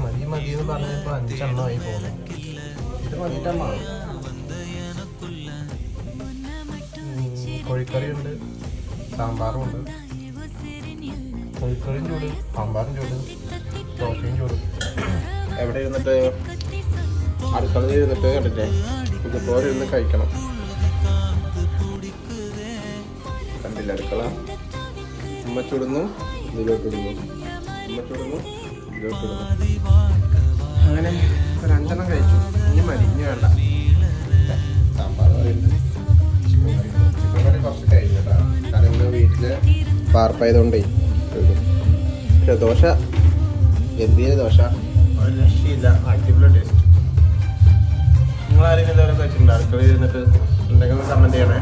മതി മതി എന്ന് പറഞ്ഞപ്പോ അഞ്ചെണ്ണമായി പോകുന്നു ഇത് മതിയിട്ടമ്മ കോഴിക്കറി ഉണ്ട് സാമ്പാറും ഉണ്ട് കോഴിക്കറിയും ചൂട് സാമ്പാറും ചൂട് ദോശയും ചൂട് എവിടെ ഇരുന്നിട്ട് അടുക്കളയിൽ ഇരുന്നിട്ട് കണ്ടില്ലേ ഇതുപോലെ ഇരുന്ന് കഴിക്കണം കണ്ടില്ല അടുക്കള ഉമ്മ ചുടുന്നു ഇതിലോട്ട് ഇടുന്നു ഉമ്മ ചുടുന്നു ഇതിലോട്ട് ഇടുന്നു അങ്ങനെ ഒരു അഞ്ചെണ്ണം കഴിച്ചു. ഇനി മതി ഇനി വേണ്ട. ദേ, സാമ്പാർ കറിയുണ്ട് ചിക്കൻ കറി ചിക്കൻ കറി കുറച്ച് കഴിഞ്ഞു കേട്ടോ. കാരണം ഇന്ന് വീട്ടിൽ പാർപ്പായതുകൊണ്ടേ പക്ഷെ ദോശ ഗംഭീര ദോശ? ഒരു രക്ഷയില്ല. അടിപൊളി ടേസ്റ്റ്. നിങ്ങൾ ആരെങ്കിലും ഇതുവരെ കഴിച്ചിട്ടുണ്ടോ? അടുക്കളയിൽ ഇരുന്നിട്ട് എന്തെങ്കിലും കമന്റ് ചെയ്യണേ.